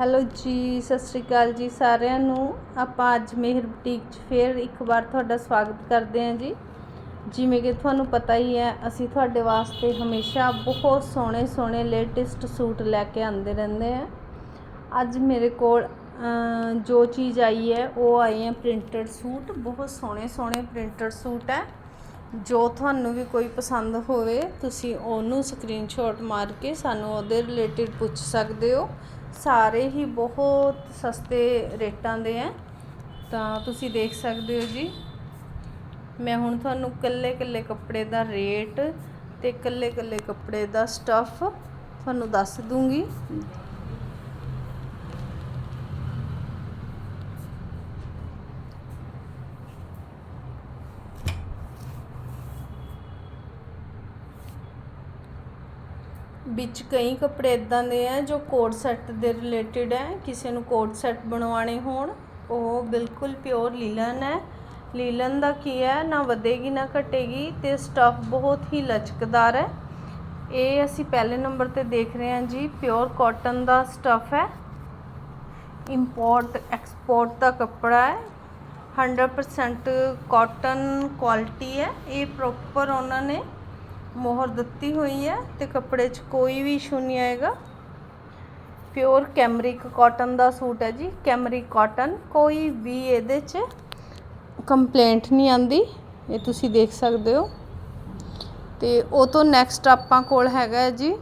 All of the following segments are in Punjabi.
ਹੈਲੋ ਜੀ, ਸਤਿ ਸ਼੍ਰੀ ਅਕਾਲ ਜੀ ਸਾਰਿਆਂ ਨੂੰ। ਆਪਾਂ ਅੱਜ ਮਿਹਰ ਬੁਟੀਕ 'ਚ ਫੇਰ ਇੱਕ ਵਾਰ ਤੁਹਾਡਾ ਸਵਾਗਤ ਕਰਦੇ ਹਾਂ ਜੀ। ਜਿਵੇਂ ਕਿ ਤੁਹਾਨੂੰ ਪਤਾ ਹੀ ਹੈ, ਅਸੀਂ ਤੁਹਾਡੇ ਵਾਸਤੇ ਹਮੇਸ਼ਾ ਬਹੁਤ ਸੋਹਣੇ ਸੋਹਣੇ ਲੇਟੈਸਟ ਸੂਟ ਲੈ ਕੇ ਆਉਂਦੇ ਰਹਿੰਦੇ ਹਾਂ। ਅੱਜ ਮੇਰੇ ਕੋਲ ਜੋ ਚੀਜ਼ ਆਈ ਹੈ, ਉਹ ਆਈ ਹੈ ਪ੍ਰਿੰਟਡ ਸੂਟ। ਬਹੁਤ ਸੋਹਣੇ ਸੋਹਣੇ ਪ੍ਰਿੰਟਡ ਸੂਟ ਹੈ। ਜੋ ਤੁਹਾਨੂੰ ਵੀ ਕੋਈ ਪਸੰਦ ਹੋਵੇ, ਤੁਸੀਂ ਉਹਨੂੰ ਸਕਰੀਨਸ਼ਾਟ ਮਾਰ ਕੇ ਸਾਨੂੰ ਉਹਦੇ ਰਿਲੇਟਡ ਪੁੱਛ ਸਕਦੇ ਹੋ। ਸਾਰੇ ਹੀ ਬਹੁਤ ਸਸਤੇ ਰੇਟਾਂ ਦੇ ਹੈ ਤਾਂ ਤੁਸੀਂ ਦੇਖ ਸਕਦੇ ਹੋ ਜੀ। ਮੈਂ ਹੁਣ ਤੁਹਾਨੂੰ ਕੱਲੇ ਕੱਲੇ ਕੱਪੜੇ ਦਾ ਰੇਟ ਤੇ ਕੱਲੇ ਕੱਲੇ ਕੱਪੜੇ ਦਾ ਸਟੱਫ ਤੁਹਾਨੂੰ ਦੱਸ ਦੂੰਗੀ। ਵਿੱਚ ਕਈ ਕੱਪੜੇ ਇਦਾਂ ਦੇ ਆ ਜੋ ਕੋਡ ਸੈੱਟ ਦੇ ਰਿਲੇਟਡ ਹੈ ਕਿਸੇ ਨੂੰ ਕੋਟ ਸੈੱਟ ਬਣਵਾਉਣੇ ਹੋਣ, ਉਹ ਬਿਲਕੁਲ ਪਿਓਰ ਲੀਲਨ ਹੈ। ਲੀਲਨ ਦਾ ਕੀ ਹੈ, ਨਾ ਵਧੇਗੀ, ਨਾ ਘਟੇਗੀ ਤੇ ਸਟਫ ਬਹੁਤ ਹੀ ਲਚਕਦਾਰ ਹੈ। ਇਹ ਅਸੀਂ ਪਹਿਲੇ ਨੰਬਰ ਤੇ ਦੇਖ ਰਹੇ ਹਾਂ ਜੀ ਪਿਓਰ ਕਾਟਨ ਦਾ ਸਟਫ ਹੈ। ਇੰਪੋਰਟ ਐਕਸਪੋਰਟ ਦਾ ਕੱਪੜਾ ਹੈ। 100% ਕਾਟਨ ਕੁਆਲਿਟੀ ਹੈ। ਇਹ ਪ੍ਰੋਪਰ ਉਹਨਾਂ ਨੇ ਮੋਹਰ ਦਿੱਤੀ ਹੋਈ ਹੈ ਤੇ ਕੱਪੜੇ 'ਚ ਕੋਈ ਵੀ ਇਸ਼ੂ ਨਹੀਂ ਆਏਗਾ। ਪਿਓਰ ਕੈਮਰਿਕ ਕਾਟਨ ਦਾ ਸੂਟ ਹੈ ਜੀ। ਕੈਮਰਿਕ ਕਾਟਨ ਕੋਈ ਵੀ ਇਹਦੇ 'ਚ ਕੰਪਲੇਂਟ ਨਹੀਂ ਆਂਦੀ। ਇਹ ਤੁਸੀਂ ਦੇਖ ਸਕਦੇ ਹੋ। ਤੇ ਉਹ ਤੋਂ ਨੈਕਸਟ ਆਪਾਂ ਕੋਲ ਹੈਗਾ ਹੈ ਜੀ।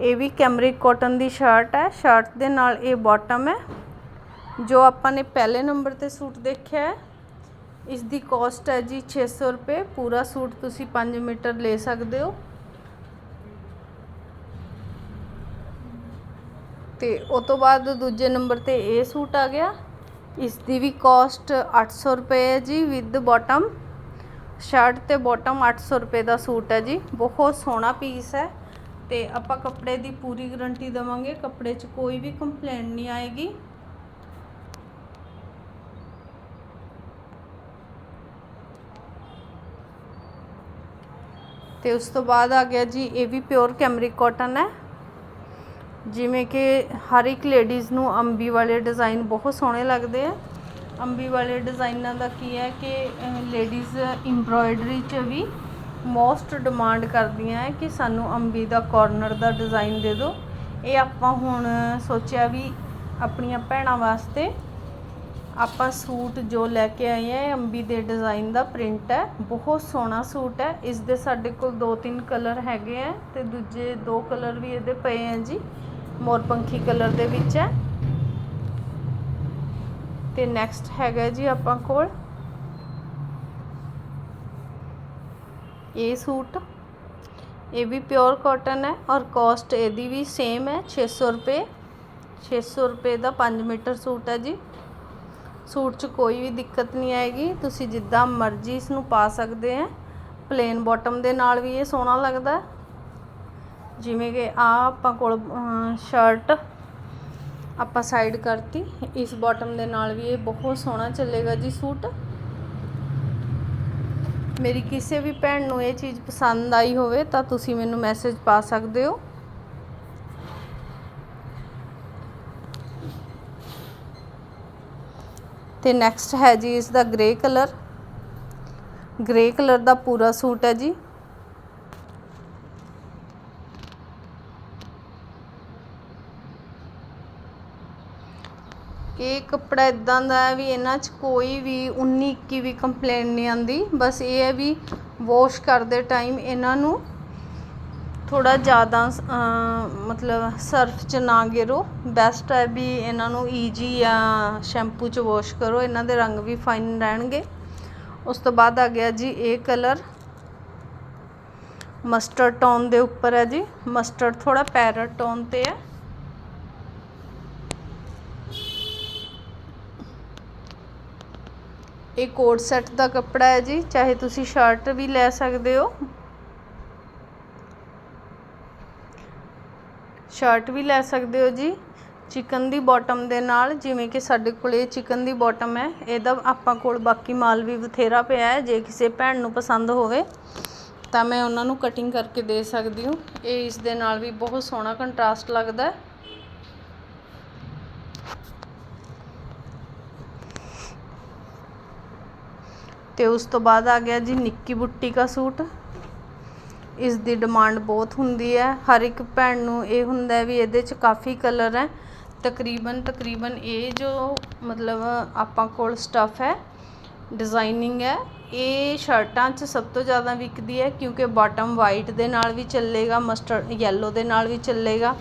ਇਹ ਵੀ ਕੈਮਰਿਕ ਕਾਟਨ ਦੀ ਸ਼ਰਟ ਹੈ। ਸ਼ਰਟ ਦੇ ਨਾਲ ਇਹ ਬਾਟਮ ਹੈ। ਜੋ ਆਪਾਂ ਨੇ ਪਹਿਲੇ ਨੰਬਰ ਤੇ ਸੂਟ ਦੇਖਿਆ ਹੈ। ਇਸ ਦੀ ਕੋਸਟ ਹੈ ਜੀ 600 ਰੁਪਏ। ਪੂਰਾ ਸੂਟ ਤੁਸੀਂ 5 ਮੀਟਰ ਲੈ ਸਕਦੇ ਹੋ। ਤੇ ਉਸ ਤੋਂ ਬਾਅਦ ਦੂਜੇ ਨੰਬਰ ਤੇ ਇਹ ਸੂਟ ਆ ਗਿਆ। ਇਸ ਦੀ ਵੀ ਕਾਸਟ 800 ਰੁਪਏ ਹੈ ਜੀ ਵਿਦ ਬਾਟਮ ਸ਼ਰਟ ਤੇ ਬਾਟਮ 800 ਰੁਪਏ ਦਾ ਸੂਟ ਹੈ ਜੀ। ਬਹੁਤ ਸੋਹਣਾ ਪੀਸ ਹੈ। ਤੇ ਆਪਾਂ ਕੱਪੜੇ ਦੀ ਪੂਰੀ ਗਾਰੰਟੀ ਦਵਾਂਗੇ। ਕੱਪੜੇ 'ਚ ਕੋਈ ਵੀ ਕੰਪਲੇਂਟ ਨਹੀਂ ਆਏਗੀ। ਤੇ ਉਸ ਤੋਂ ਬਾਅਦ ਆ ਗਿਆ ਜੀ, ਇਹ ਵੀ ਪਿਓਰ ਕੈਮਰਿਕ ਕਾਟਨ ਹੈ। ਜਿਵੇਂ ਕਿ ਹਰ ਇੱਕ ਲੇਡੀਜ਼ ਨੂੰ ਅੰਬੀ ਵਾਲੇ ਡਿਜ਼ਾਈਨ ਬਹੁਤ ਸੋਹਣੇ ਲੱਗਦੇ ਆ। ਅੰਬੀ ਵਾਲੇ ਡਿਜ਼ਾਈਨਾਂ ਦਾ ਕੀ ਹੈ ਕਿ ਲੇਡੀਜ਼ ਐਮਬ੍ਰੋਇਡਰੀ 'ਚ ਵੀ ਮੋਸਟ ਡਿਮਾਂਡ ਕਰਦੀਆਂ ਹੈ ਕਿ ਸਾਨੂੰ ਅੰਬੀ ਦਾ ਕਾਰਨਰ ਦਾ ਡਿਜ਼ਾਈਨ ਦੇ ਦਿਓ। ਇਹ ਆਪਾਂ ਹੁਣ ਸੋਚਿਆ ਵੀ ਆਪਣੀਆਂ ਭੈਣਾਂ ਵਾਸਤੇ ਆਪਾਂ ਸੂਟ ਜੋ ਲੈ ਕੇ ਆਏ ਆ, ਇਹ ਅੰਬੀ ਦੇ ਡਿਜ਼ਾਈਨ ਦਾ ਪ੍ਰਿੰਟ ਹੈ। ਬਹੁਤ ਸੋਹਣਾ ਸੂਟ ਹੈ। ਇਸ ਦੇ ਸਾਡੇ ਕੋਲ ਦੋ ਤਿੰਨ ਕਲਰ ਹੈਗੇ ਆ ਤੇ ਦੂਜੇ ਦੋ ਕਲਰ ਵੀ ਇਹਦੇ ਪਏ ਆ ਜੀ। ਮੋਰਪੰਖੀ ਕਲਰ ਦੇ ਵਿੱਚ ਹੈ। ਤੇ ਨੈਕਸਟ ਹੈਗਾ ਜੀ ਆਪਾਂ ਕੋਲ ਇਹ ਸੂਟ। ਇਹ ਵੀ ਪਿਓਰ ਕਾਟਨ ਹੈ ਔਰ ਕਾਸਟ ਇਹਦੀ ਵੀ ਸੇਮ ਹੈ 600 ਰੁਪਏ। 600 ਰੁਪਏ ਦਾ 5 ਮੀਟਰ ਸੂਟ ਹੈ ਜੀ। ਸੂਟ 'ਚ ਕੋਈ ਵੀ ਦਿੱਕਤ ਨਹੀਂ ਆਏਗੀ। ਤੁਸੀਂ ਜਿੱਦਾਂ ਮਰਜ਼ੀ ਇਸ ਨੂੰ ਪਾ ਸਕਦੇ ਆ। ਪਲੇਨ ਬਾਟਮ ਦੇ ਨਾਲ ਵੀ ਇਹ ਸੋਹਣਾ ਲੱਗਦਾ। ਜਿਵੇਂ ਕਿ ਆ ਆਪਾਂ ਕੋਲ ਸ਼ਰਟ ਆਪਾਂ ਸਾਈਡ ਕਰਤੀ। ਇਸ ਬਾਟਮ ਦੇ ਨਾਲ ਵੀ ਇਹ ਬਹੁਤ ਸੋਹਣਾ ਚੱਲੇਗਾ ਜੀ ਸੂਟ। ਮੇਰੀ ਕਿਸੇ ਵੀ ਭੈਣ ਨੂੰ ਇਹ ਚੀਜ਼ ਪਸੰਦ ਆਈ ਹੋਵੇ ਤਾਂ ਤੁਸੀਂ ਮੈਨੂੰ ਮੈਸੇਜ ਪਾ ਸਕਦੇ ਹੋ। ਤੇ ਨੈਕਸਟ ਹੈ ਜੀ ਇਸ ਦਾ ਗ੍ਰੇ ਕਲਰ ਗ੍ਰੇ ਕਲਰ ਦਾ ਪੂਰਾ ਸੂਟ ਹੈ ਜੀ। ਇਹ ਕੱਪੜਾ ਇਦਾਂ ਦਾ ਹੈ ਵੀ ਇਹਨਾਂ 'ਚ ਕੋਈ ਵੀ 19 21 ਵੀ ਕੰਪਲੇਂਟ ਨਹੀਂ ਆਂਦੀ ਬਸ ਇਹ ਹੈ ਵੀ ਵਾਸ਼ ਕਰਦੇ ਟਾਈਮ ਇਹਨਾਂ ਨੂੰ ਥੋੜ੍ਹਾ ਜ਼ਿਆਦਾ ਮਤਲਬ ਸਰਫ 'ਚ ਨਾ ਗਿਰੋ। ਬੈਸਟ ਹੈ ਵੀ ਇਹਨਾਂ ਨੂੰ ਈਜੀ ਜਾਂ ਸ਼ੈਂਪੂ 'ਚ ਵੋਸ਼ ਕਰੋ। ਇਹਨਾਂ ਦੇ ਰੰਗ ਵੀ ਫਾਈਨ ਰਹਿਣਗੇ। ਉਸ ਤੋਂ ਬਾਅਦ ਆ ਗਿਆ ਜੀ ਇਹ ਕਲਰ ਮਸਟਰਡ ਟੋਨ ਦੇ ਉੱਪਰ ਹੈ ਜੀ। ਮਸਟਰਡ ਥੋੜਾ ਪੈਰਟ ਟੋਨ ਤੇ ਹੈ। ਇਹ ਕੋਟ ਸੈੱਟ ਦਾ ਕੱਪੜਾ ਹੈ ਜੀ। ਚਾਹੇ ਤੁਸੀਂ ਸ਼ਰਟ ਵੀ ਲੈ ਸਕਦੇ ਹੋ। ਸ਼ਰਟ ਵੀ ਲੈ ਸਕਦੇ ਹੋ ਜੀ। ਚਿਕਨ ਦੀ ਬਾਟਮ ਦੇ ਨਾਲ, ਜਿਵੇਂ ਕਿ ਸਾਡੇ ਕੋਲ ਇਹ ਚਿਕਨ ਦੀ ਬਾਟਮ ਹੈ। ਇਹਦਾ ਆਪਾਂ ਕੋਲ ਬਾਕੀ ਮਾਲ ਵੀ ਬਥੇਰਾ ਪਿਆ ਹੈ, ਜੇ ਕਿਸੇ ਭੈਣ ਨੂੰ ਪਸੰਦ ਹੋਵੇ, ਤਾਂ ਮੈਂ ਉਹਨਾਂ ਨੂੰ ਕਟਿੰਗ ਕਰਕੇ ਦੇ ਸਕਦੀ ਹਾਂ। ਇਹ ਇਸ ਦੇ ਨਾਲ ਵੀ ਬਹੁਤ ਸੋਹਣਾ ਕੰਟਰਾਸਟ ਲੱਗਦਾ ਹੈ। ਤੇ ਉਸ ਤੋਂ ਬਾਅਦ ਆ ਗਿਆ ਜੀ ਨਿੱਕੀ ਬੁੱਟੀ ਦਾ ਸੂਟ। ਇਸ ਦੀ ਡਿਮਾਂਡ ਬਹੁਤ ਹੁੰਦੀ ਹੈ। ਹਰ ਇੱਕ ਭੈਣ ਨੂੰ ਇਹ ਹੁੰਦਾ ਵੀ ਇਹਦੇ 'ਚ ਕਾਫੀ ਕਲਰ ਹੈ। ਤਕਰੀਬਨ ਤਕਰੀਬਨ ਇਹ ਜੋ ਮਤਲਬ ਆਪਾਂ ਕੋਲ ਸਟੱਫ ਹੈ ਡਿਜ਼ਾਈਨਿੰਗ ਹੈ, ਇਹ ਸ਼ਰਟਾਂ 'ਚ ਸਭ ਤੋਂ ਜ਼ਿਆਦਾ ਵਿਕਦੀ ਹੈ ਕਿਉਂਕਿ ਬਾਟਮ ਵਾਈਟ ਦੇ ਨਾਲ ਵੀ ਚੱਲੇਗਾ ਮਸਟਰਡ ਯੈਲੋ ਦੇ ਨਾਲ ਵੀ ਚੱਲੇਗਾ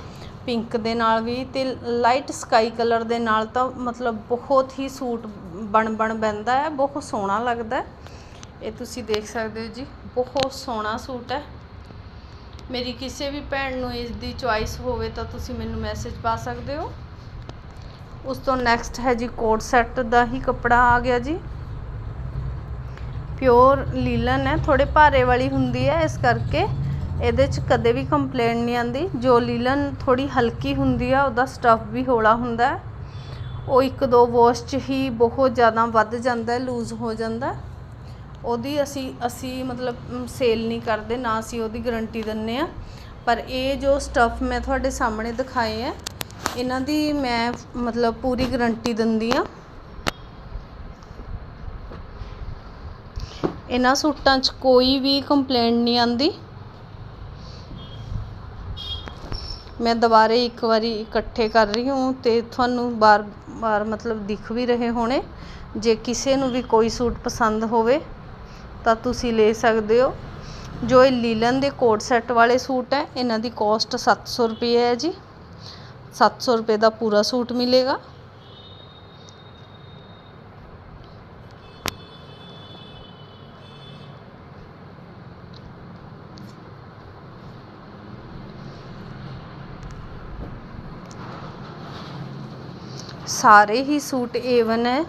ਪਿੰਕ ਦੇ ਨਾਲ ਵੀ ਤੇ ਲਾਈਟ ਸਕਾਈ ਕਲਰ ਦੇ ਨਾਲ ਤਾਂ ਮਤਲਬ ਬਹੁਤ ਹੀ ਸੂਟ ਬਣ ਬਣ ਪੈਂਦਾ ਹੈ, ਬਹੁਤ ਸੋਹਣਾ ਲੱਗਦਾ ਇਹ ਤੁਸੀਂ ਦੇਖ ਸਕਦੇ ਹੋ ਜੀ, ਬਹੁਤ ਸੋਹਣਾ ਸੂਟ ਹੈ। ਮੇਰੀ ਕਿਸੇ ਵੀ ਭੈਣ ਨੂੰ ਇਸ ਦੀ ਚੁਆਇਸ ਹੋਵੇ ਤਾਂ ਤੁਸੀਂ ਮੈਨੂੰ ਮੈਸੇਜ ਪਾ ਸਕਦੇ ਹੋ। ਉਸ ਤੋਂ ਨੈਕਸਟ ਹੈ ਜੀ ਕੋਟ ਸੈੱਟ ਦਾ ਹੀ ਕੱਪੜਾ ਆ ਗਿਆ ਜੀ। ਪਿਓਰ ਲੀਲਨ ਹੈ ਥੋੜੇ ਭਾਰੇ ਵਾਲੀ ਹੁੰਦੀ ਹੈ, ਇਸ ਕਰਕੇ ਇਹਦੇ 'ਚ ਕਦੇ ਵੀ ਕੰਪਲੇਂਟ ਨਹੀਂ ਆਂਦੀ ਜੋ ਲੀਲਨ ਥੋੜੀ ਹਲਕੀ ਹੁੰਦੀ ਆ, ਉਹਦਾ ਸਟਫ ਵੀ ਹੌਲਾ ਹੁੰਦਾ ਹੈ। ਉਹ ਇੱਕ ਦੋ ਵਾਸ਼ 'ਚ ਹੀ ਬਹੁਤ ਜ਼ਿਆਦਾ ਵੱਧ ਜਾਂਦਾ ਲੂਜ਼ ਹੋ ਜਾਂਦਾ ਉਹਦੀ ਅਸੀਂ ਅਸੀਂ ਮਤਲਬ ਸੇਲ ਨਹੀਂ ਕਰਦੇ, ਨਾ ਅਸੀਂ ਉਹਦੀ ਗਰੰਟੀ ਦਿੰਨੇ ਆ ਪਰ ਇਹ ਜੋ ਸਟੱਫ ਮੈਂ ਤੁਹਾਡੇ ਸਾਹਮਣੇ ਦਿਖਾਏ ਹੈ, ਇਹਨਾਂ ਦੀ ਮੈਂ, ਮਤਲਬ, ਪੂਰੀ ਗਰੰਟੀ ਦਿੰਦੀ ਆ ਇਹਨਾਂ ਸੂਟਾਂ 'ਚ ਕੋਈ ਵੀ ਕੰਪਲੇਂਟ ਨਹੀਂ ਆਂਦੀ ਮੈਂ ਦੁਬਾਰੇ ਇੱਕ ਵਾਰੀ ਇਕੱਠੇ ਕਰ ਰਹੀ ਹਾਂ ਤੇ ਤੁਹਾਨੂੰ ਬਾਰ ਬਾਰ ਮਤਲਬ ਦਿਖ ਵੀ ਰਹੇ ਹੋਣੇ। ਜੇ ਕਿਸੇ ਨੂੰ ਵੀ ਕੋਈ ਸੂਟ ਪਸੰਦ ਹੋਵੇ ਤਾਂ ਤੁਸੀਂ ਲੈ ਸਕਦੇ ਹੋ। ਜੋ ਇਹ ਲੀਲਨ ਦੇ ਕੋਟ ਸੈੱਟ ਵਾਲੇ ਸੂਟ ਹੈ, ਇਹਨਾਂ ਦੀ ਕਾਸਟ 700 ਰੁਪਏ ਹੈ ਜੀ। 700 ਰੁਪਏ ਦਾ ਪੂਰਾ ਸੂਟ ਮਿਲੇਗਾ। ਸਾਰੇ ਹੀ ਸੂਟ ਏਵਨ ਹੈ।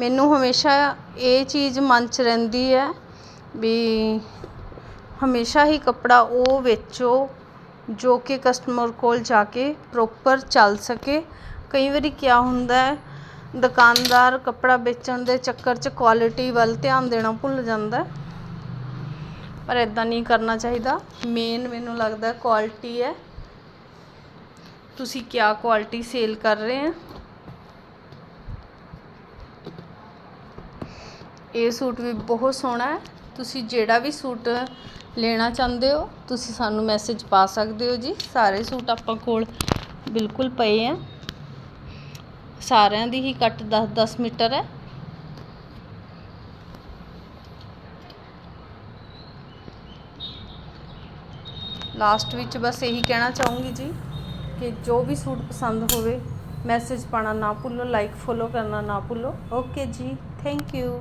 ਮੈਨੂੰ ਹਮੇਸ਼ਾ ਇਹ ਚੀਜ਼ ਮਨ 'ਚ ਰਹਿੰਦੀ ਹੈ ਵੀ ਹਮੇਸ਼ਾ ਹੀ ਕੱਪੜਾ ਉਹ ਵੇਚੋ ਜੋ ਕਿ ਕਸਟਮਰ ਕੋਲ ਜਾ ਕੇ ਪ੍ਰੋਪਰ ਚੱਲ ਸਕੇ। ਕਈ ਵਾਰੀ ਕਿਆ ਹੁੰਦਾ ਹੈ, ਦੁਕਾਨਦਾਰ ਕੱਪੜਾ ਵੇਚਣ ਦੇ ਚੱਕਰ 'ਚ ਕੁਆਲਿਟੀ ਵੱਲ ਧਿਆਨ ਦੇਣਾ ਭੁੱਲ ਜਾਂਦਾ ਪਰ ਇੱਦਾਂ ਨਹੀਂ ਕਰਨਾ ਚਾਹੀਦਾ। ਮੇਨ ਮੈਨੂੰ ਲੱਗਦਾ ਕੁਆਲਿਟੀ ਹੈ। ਤੁਸੀਂ ਕਿਆ ਕੁਆਲਿਟੀ ਸੇਲ ਕਰ ਰਹੇ ਹੈ? ਇਹ ਸੂਟ ਵੀ ਬਹੁਤ ਸੋਹਣਾ ਹੈ। ਤੁਸੀਂ ਜਿਹੜਾ ਵੀ ਸੂਟ ਲੈਣਾ ਚਾਹੁੰਦੇ ਹੋ, ਤੁਸੀਂ ਸਾਨੂੰ ਮੈਸੇਜ ਪਾ ਸਕਦੇ ਹੋ ਜੀ। ਸਾਰੇ ਸੂਟ ਆਪਾਂ ਕੋਲ ਬਿਲਕੁਲ ਪਏ ਆ। ਸਾਰਿਆਂ ਦੀ ਹੀ ਕੱਟ 10-10 ਮੀਟਰ ਹੈ। ਲਾਸਟ ਵਿੱਚ ਬਸ ਇਹੀ ਕਹਿਣਾ ਚਾਹੂੰਗੀ ਜੀ ਕਿ ਜੋ ਵੀ ਸੂਟ ਪਸੰਦ ਹੋਵੇ ਮੈਸੇਜ ਪਾਣਾ ਨਾ ਭੁੱਲੋ ਲਾਈਕ ਫੋਲੋ ਕਰਨਾ ਨਾ ਭੁੱਲੋ। ਓਕੇ ਜੀ ਥੈਂਕ ਯੂ